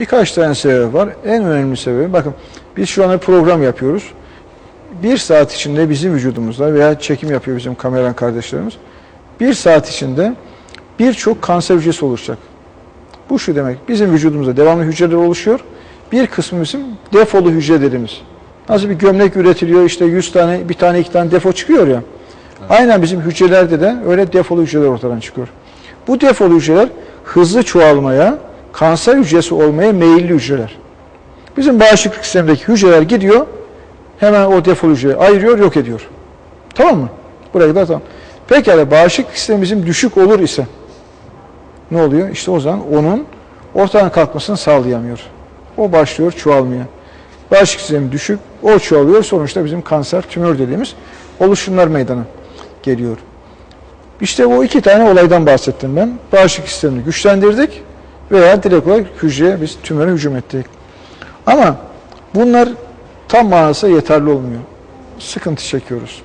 Birkaç tane sebep var. En önemli sebebi bakın biz şu anda program yapıyoruz. Bir saat içinde bizim vücudumuzda veya çekim yapıyor bizim kameran kardeşlerimiz. Bir saat içinde birçok kanser hücresi oluşacak. Bu şu demek. Bizim vücudumuzda devamlı hücreler oluşuyor. Bir kısmı bizim defolu hücre dediğimiz. Nasıl bir gömlek üretiliyor işte 100 tane bir tane iki tane defo çıkıyor ya. Aynen bizim hücrelerde de öyle defolu hücreler ortadan çıkıyor. Bu defolu hücreler hızlı çoğalmaya, kanser hücresi olmaya meyilli hücreler. Bizim bağışıklık sistemindeki hücreler gidiyor, hemen o defol hücreyi ayırıyor, yok ediyor. Tamam mı? Buraya kadar tamam. Pekala bağışıklık sistemimizin düşük olur ise ne oluyor? İşte o zaman onun ortadan kalkmasını sağlayamıyor. O başlıyor çoğalmaya. Bağışıklık sistemi düşük, o çoğalıyor. Sonuçta bizim kanser, tümör dediğimiz oluşumlar meydana geliyor. İşte o iki tane olaydan bahsettim ben. Bağışıklık sistemini güçlendirdik veya direkt olarak hücreye biz tümöre hücum ettik. Ama bunlar tam manasıyla yeterli olmuyor. Sıkıntı çekiyoruz.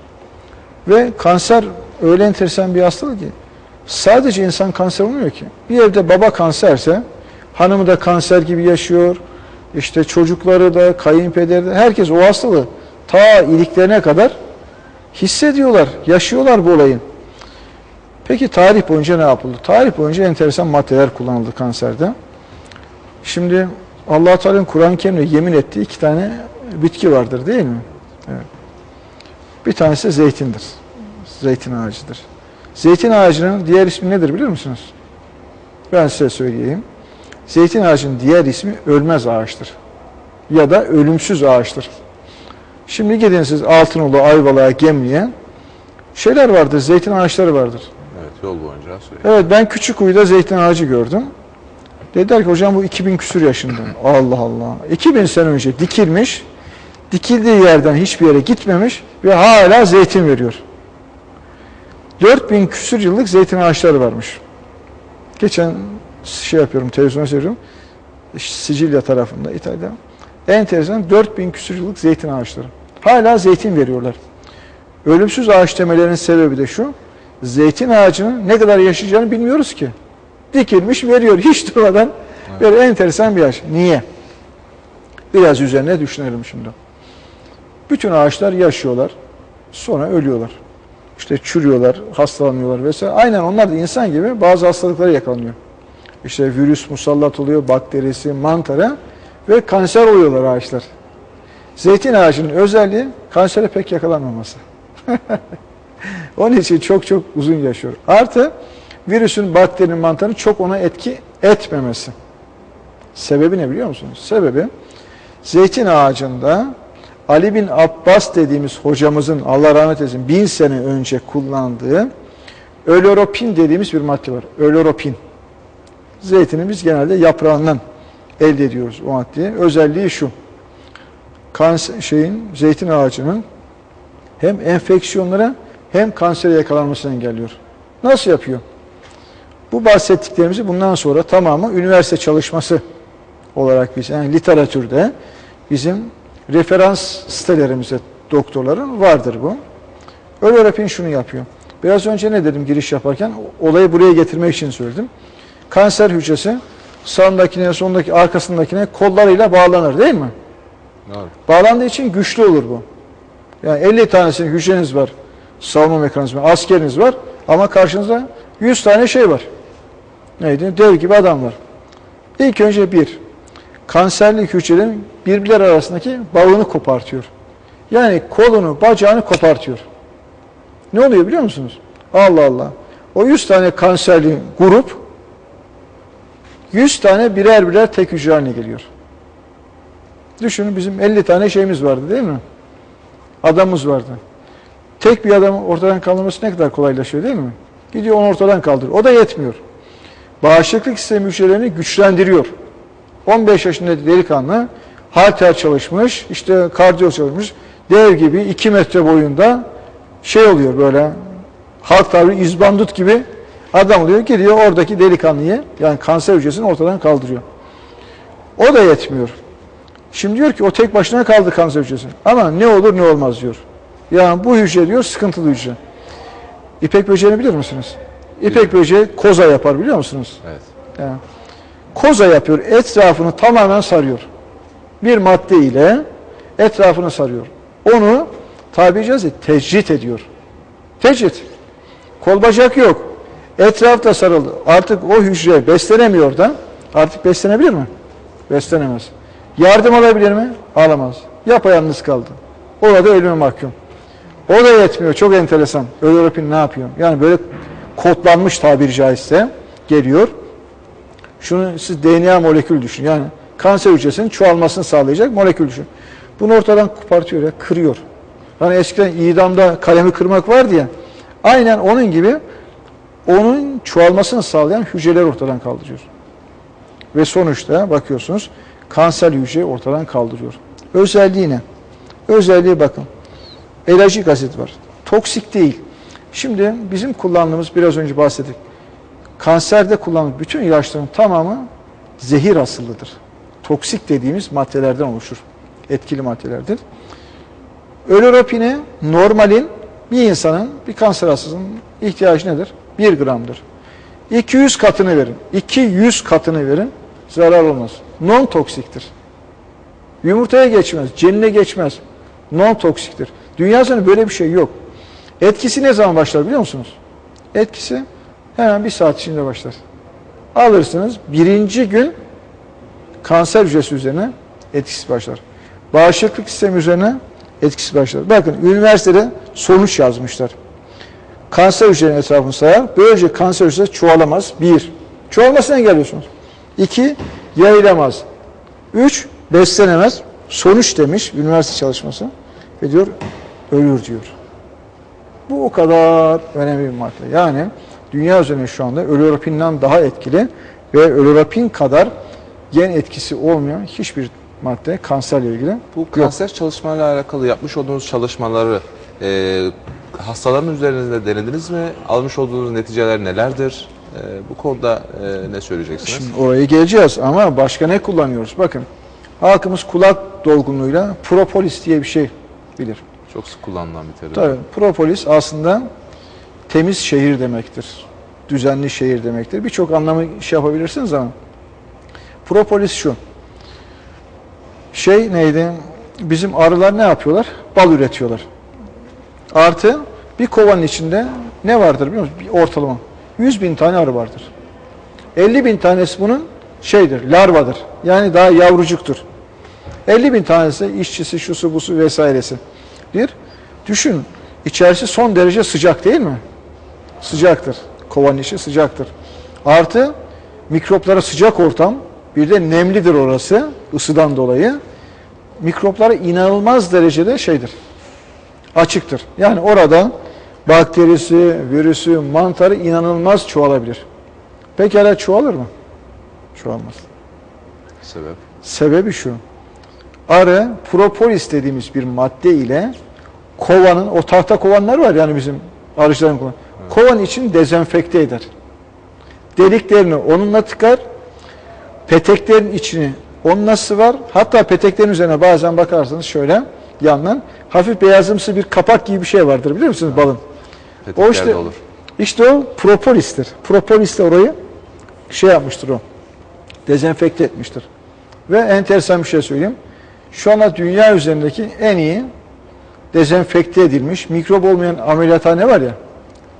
Ve kanser öyle enteresan bir hastalık ki sadece insan kanser olmuyor ki. Bir evde baba kanserse hanımı da kanser gibi yaşıyor. İşte çocukları da, kayınpederi de herkes o hastalığı ta iliklerine kadar hissediyorlar, yaşıyorlar bu olayın. Peki tarih boyunca ne yapıldı? Tarih boyunca enteresan maddeler kullanıldı kanserde. Şimdi Allah Teala'nın Kur'an-ı Kerim'de yemin ettiği iki tane bitki vardır değil mi? Evet. Bir tanesi zeytindir. Zeytin ağacıdır. Zeytin ağacının diğer ismi nedir biliyor musunuz? Ben size söyleyeyim. Zeytin ağacının diğer ismi ölmez ağaçtır. Ya da ölümsüz ağaçtır. Şimdi gidin siz Altınoluk, Ayvalık'a, Gemli'ye şeyler vardır, zeytin ağaçları vardır. Yol boyunca söyleyeyim. Evet ben Küçükkuyu'da zeytin ağacı gördüm. Dediler ki hocam bu 2000 küsür yaşında. Allah Allah. 2000 sene önce dikilmiş. Dikildiği yerden hiçbir yere gitmemiş ve hala zeytin veriyor. 4000 küsür yıllık zeytin ağaçları varmış. Geçen şey yapıyorum, televizyona seyrediyorum. İşte Sicilya tarafında, İtalya'da. Enteresan 4000 küsür yıllık zeytin ağaçları. Hala zeytin veriyorlar. Ölümsüz ağaç demelerinin sebebi de şu. Zeytin ağacının ne kadar yaşayacağını bilmiyoruz ki. Dikilmiş veriyor hiç durmadan. Böyle enteresan bir ağaç. Niye? Biraz üzerine düşünelim şimdi. Bütün ağaçlar yaşıyorlar. Sonra ölüyorlar. İşte çürüyorlar, hastalanıyorlar vesaire. Aynen onlar da insan gibi bazı hastalıklara yakalanıyor. İşte virüs musallat oluyor, bakterisi, mantarı ve kanser oluyorlar ağaçlar. Zeytin ağacının özelliği kansere pek yakalanmaması. Onun için çok çok uzun yaşıyor. Artı virüsün, bakterinin, mantarın çok ona etki etmemesi. Sebebi ne biliyor musunuz? Sebebi zeytin ağacında Ali bin Abbas dediğimiz hocamızın Allah rahmet eylesin bin sene önce kullandığı öloropin dediğimiz bir madde var. Öloropin. Zeytini biz genelde yaprağından elde ediyoruz o maddeyi. Özelliği şu. Kanser, şeyin, zeytin ağacının hem enfeksiyonlara hem kansere yakalanmasını engelliyor. Nasıl yapıyor? Bu bahsettiklerimizi bundan sonra tamamı üniversite çalışması olarak biz yani literatürde bizim referans sitelerimizde doktorların vardır bu. Ölerapin şunu yapıyor. Biraz önce ne dedim giriş yaparken olayı buraya getirmek için söyledim. Kanser hücresi sağındakine, sondaki, arkasındakine kollarıyla bağlanır değil mi? Doğru. Bağlandığı için güçlü olur bu. Yani 50 tanesinin hücreniz var. Savunma mekanizması, askeriniz var. Ama karşınızda 100 tane şey var. Neydi? Dev gibi adam var. İlk önce bir, kanserli hücrelerin birbirleri arasındaki bağını kopartıyor. Yani kolunu, bacağını kopartıyor. Ne oluyor biliyor musunuz? Allah Allah. O 100 tane kanserli grup 100 tane birer birer tek hücre haline geliyor. Düşünün bizim 50 tane şeyimiz vardı değil mi? Adamımız vardı. Tek bir adamın ortadan kaldırması ne kadar kolaylaşıyor değil mi? Gidiyor onu ortadan kaldırıyor. O da yetmiyor. Bağışıklık sistemi hücrelerini güçlendiriyor. 15 yaşında delikanlı halter çalışmış, işte kardiyo çalışmış, dev gibi 2 metre boyunda şey oluyor böyle halk tabiri izbandut gibi adam oluyor. Gidiyor oradaki delikanlıyı yani kanser hücresini ortadan kaldırıyor. O da yetmiyor. Şimdi diyor ki o tek başına kaldı kanser hücresi. Ama ne olur ne olmaz diyor. Yani bu hücre diyor sıkıntılı hücre. İpek böceğini bilir misiniz? İpek böceği koza yapar biliyor musunuz? Evet. Yani koza yapıyor. Etrafını tamamen sarıyor. Bir madde ile etrafını sarıyor. Onu tabiri caizse tecrit ediyor. Tecrit. Kol bacak yok. Etrafta sarıldı. Artık o hücre beslenemiyor da artık beslenebilir mi? Beslenemez. Yardım alabilir mi? Alamaz. Yapayalnız kaldı. Orada ölüme mahkum. O da yetmiyor. Çok enteresan. Ölüröpin ne yapıyor? Yani böyle kodlanmış tabiri caizse geliyor. Şunu siz DNA molekül düşün. Yani kanser hücresinin çoğalmasını sağlayacak molekül düşün. Bunu ortadan kopartıyor ya, kırıyor. Hani eskiden idamda kalemi kırmak vardı ya. Aynen onun gibi onun çoğalmasını sağlayan hücreler ortadan kaldırıyor. Ve sonuçta bakıyorsunuz kanser hücre ortadan kaldırıyor. Özelliği ne? Özelliği bakın. Elajik asit var. Toksik değil. Şimdi bizim kullandığımız biraz önce bahsettik. Kanserde kullanılan bütün ilaçların tamamı zehir asıllıdır. Toksik dediğimiz maddelerden oluşur. Etkili maddelerdir. Ölürapine normalin bir insanın bir kanser hastasının ihtiyacı nedir? 1 gramdır. 200 katını verin. 200 katını verin. Zarar olmaz. Non toksiktir. Yumurtaya geçmez, cenine geçmez. Non toksiktir. Dünya üzerinde böyle bir şey yok. Etkisi ne zaman başlar biliyor musunuz? Etkisi hemen bir saat içinde başlar. Alırsınız birinci gün kanser hücresi üzerine etkisi başlar. Bağışıklık sistemi üzerine etkisi başlar. Bakın üniversitede sonuç yazmışlar. Kanser hücrelerinin etrafını sayar. Böylece kanser hücresi çoğalamaz. Bir, çoğalmasını engelliyorsunuz. İki, yayılamaz. Üç, beslenemez. Sonuç demiş üniversite çalışması. Ve diyor ölür diyor. Bu o kadar önemli bir madde. Yani dünya üzerinde şu anda ölüropinden daha etkili ve ölürapin kadar gen etkisi olmayan hiçbir madde kanserle ilgili Bu kanser çalışmalarla alakalı yapmış olduğunuz çalışmaları e, hastaların üzerinde denediniz mi? Almış olduğunuz neticeler nelerdir? E, bu konuda e, ne söyleyeceksiniz? Şimdi oraya geleceğiz ama başka ne kullanıyoruz? Bakın halkımız kulak dolgunluğuyla propolis diye bir şey bilir. Çok sık kullanılan bir terim. Tabii propolis aslında temiz şehir demektir. Düzenli şehir demektir. Birçok anlamı şey yapabilirsiniz ama propolis şu. Şey neydi? Bizim arılar ne yapıyorlar? Bal üretiyorlar. Artı bir kovanın içinde ne vardır biliyor musunuz? Bir ortalama. 100 bin tane arı vardır. 50 bin tanesi bunun şeydir, larvadır. Yani daha yavrucuktur. 50 bin tanesi işçisi, şusu, busu vesairesi. Bir, düşün içerisi son derece sıcak değil mi? Sıcaktır. Kovanın içi sıcaktır. Artı mikroplara sıcak ortam, bir de nemlidir orası ısıdan dolayı. Mikroplara inanılmaz derecede şeydir, açıktır. Yani orada bakterisi, virüsü, mantarı inanılmaz çoğalabilir. Pekala çoğalır mı? Çoğalmaz. Sebep? Sebebi şu. Arı propolis dediğimiz bir madde ile kovanın, o tahta kovanlar var yani bizim arıcıların kovan. Kovan için dezenfekte eder. Deliklerini onunla tıkar. Peteklerin içini onunla sıvar. Hatta peteklerin üzerine bazen bakarsanız şöyle yandan hafif beyazımsı bir kapak gibi bir şey vardır biliyor musunuz balın? Peteklerde işte- olur. İşte o propolistir. Propolis de orayı şey yapmıştır o. Dezenfekte etmiştir. Ve enteresan bir şey söyleyeyim. Şu anda dünya üzerindeki en iyi dezenfekte edilmiş, mikrop olmayan ameliyathane var ya,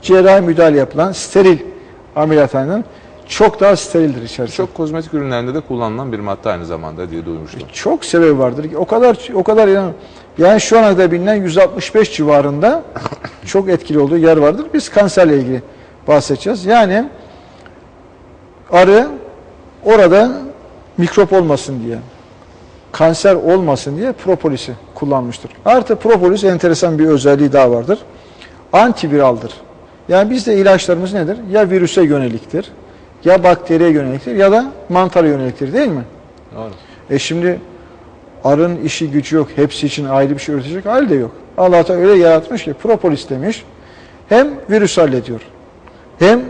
cerrahi müdahale yapılan steril ameliyathanenin çok daha sterildir içerisi. Çok kozmetik ürünlerinde de kullanılan bir madde aynı zamanda diye duymuştum. Çok sebebi vardır. O kadar o kadar yani, yani şu ana kadar bilinen 165 civarında çok etkili olduğu yer vardır. Biz kanserle ilgili bahsedeceğiz. Yani arı orada mikrop olmasın diye, kanser olmasın diye propolisi kullanmıştır. Artı propolis enteresan bir özelliği daha vardır. Antiviraldır. Yani bizde ilaçlarımız nedir? Ya virüse yöneliktir, ya bakteriye yöneliktir ya da mantara yöneliktir değil mi? Doğru. E şimdi arının işi gücü yok. Hepsi için ayrı bir şey üretecek hali de yok. Allah Teala öyle yaratmış ki propolis demiş. Hem virüs hallediyor. Hem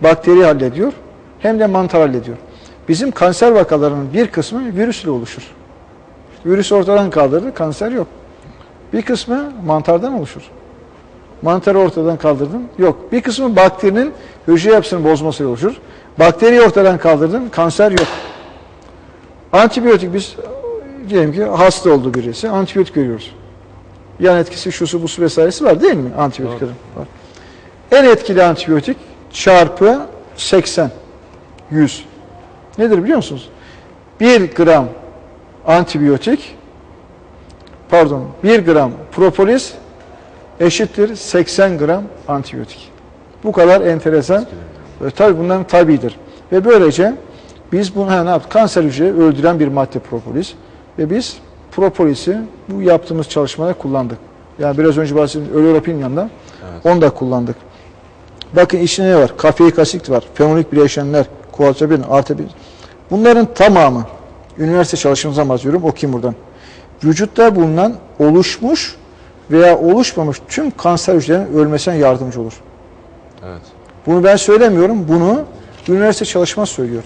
bakteri hallediyor. Hem de mantar hallediyor. Bizim kanser vakalarının bir kısmı virüsle oluşur. Virüs ortadan kaldırdı, kanser yok. Bir kısmı mantardan oluşur. Mantarı ortadan kaldırdın, yok. Bir kısmı bakterinin hücre yapısını bozmasıyla oluşur. Bakteriyi ortadan kaldırdın, kanser yok. Antibiyotik biz diyelim ki hasta oldu birisi antibiyotik veriyoruz. Yan etkisi şusu busu vesairesi var değil mi antibiyotiklerin? Var. En etkili antibiyotik çarpı 80 100. Nedir biliyor musunuz? 1 gram antibiyotik pardon 1 gram propolis eşittir 80 gram antibiyotik. Bu kadar enteresan. Ve tabii bunların tabidir. Ve böylece biz bunu ne yaptık? Kanser hücreyi öldüren bir madde propolis. Ve biz propolisi bu yaptığımız çalışmada kullandık. Yani biraz önce bahsettiğim Ölorapin yanında Evet. onu da kullandık. Bakın içinde ne var? Kafeik asit var, fenolik bileşenler, kualtabin, artabin. Bunların tamamı üniversite çalışmamızdan bahsediyorum. Okuyayım buradan. Vücutta bulunan oluşmuş veya oluşmamış tüm kanser hücrelerinin ölmesine yardımcı olur. Evet. Bunu ben söylemiyorum. Bunu üniversite çalışma söylüyor.